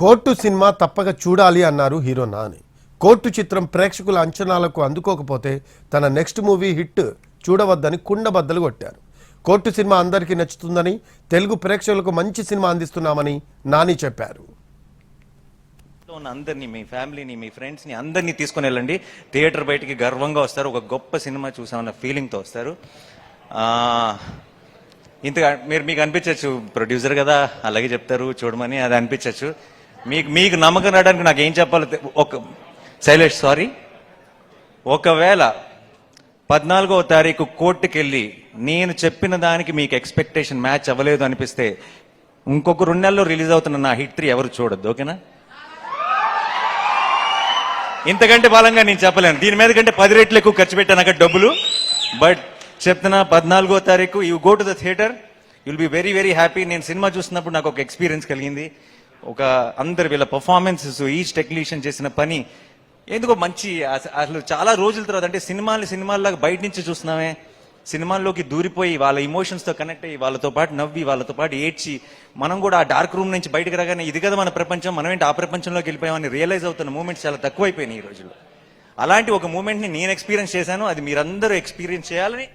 Court cinema తప్పక చూడాలి అన్నారు హీరో నాని. కోర్టు చిత్రం ప్రేక్షకుల అంచనాలకు అందుకోకపోతే తన నెక్స్ట్ మూవీ హిట్ చూడవద్దని కుండబద్దలు కొట్టారు. కోర్టు సినిమా అందరికీ నచ్చుతుందని తెలుగు ప్రేక్షకులకు మంచి సినిమా అందిస్తున్నామని నాని చెప్పారు. ఉన్న అందరినీ మీ ఫ్యామిలీని మీ ఫ్రెండ్స్ని అందరినీ తీసుకుని వెళ్ళండి. థియేటర్ బయటికి గర్వంగా వస్తారు. ఒక గొప్ప సినిమా చూసామన్న ఫీలింగ్తో వస్తారు. ఇంతగా మీరు మీకు అనిపించవచ్చు ప్రొడ్యూసర్ కదా అలాగే చెప్తారు చూడమని అది అనిపించవచ్చు మీకు మీకు నమ్మకం రావడానికి నాకు ఏం చెప్పాలో ఒక శైలేష్ సారీ. ఒకవేళ పద్నాలుగో తారీఖు కోర్టుకి వెళ్ళి నేను చెప్పిన దానికి మీకు ఎక్స్పెక్టేషన్ మ్యాచ్ అవ్వలేదు అనిపిస్తే ఇంకొక రెండు నెలల్లో రిలీజ్ అవుతున్న నా హిట్ త్రీ ఎవరు చూడొద్దు ఓకేనా? ఇంతకంటే బలంగా నేను చెప్పలేను. దీని మీద కంటే పది రెట్లు ఎక్కువ ఖర్చు పెట్టాను అక్కడ డబ్బులు. బట్ చెప్తున్నా పద్నాలుగో తారీఖు you go to the theatre you'll be very very happy నేను సినిమా చూసినప్పుడు నాకు ఒక ఎక్స్పీరియన్స్ కలిగింది. ఒక అందరు వీళ్ళ పర్ఫార్మెన్సెస్ ఈచ్ టెక్నీషియన్ చేసిన పని ఎందుకో మంచి అసలు చాలా రోజుల తర్వాత అంటే సినిమాలు సినిమాల్లాగా బయట నుంచి చూస్తున్నామే. సినిమాల్లోకి దూరిపోయి వాళ్ళ ఇమోషన్స్తో కనెక్ట్ అయ్యి వాళ్ళతో పాటు నవ్వి వాళ్ళతో పాటు ఏడ్చి మనం కూడా ఆ డార్క్ రూమ్ నుంచి బయటకు రాగానే ఇది కదా మన ప్రపంచం మనం ఏంటి ఆ ప్రపంచంలోకి వెళ్ళిపోయామని రియలైజ్ అవుతున్న మూమెంట్స్ చాలా తక్కువైపోయినాయి ఈ రోజుల్లో. అలాంటి ఒక మూమెంట్ని నేను ఎక్స్పీరియన్స్ చేశాను. అది మీరందరూ ఎక్స్పీరియన్స్ చేయాలని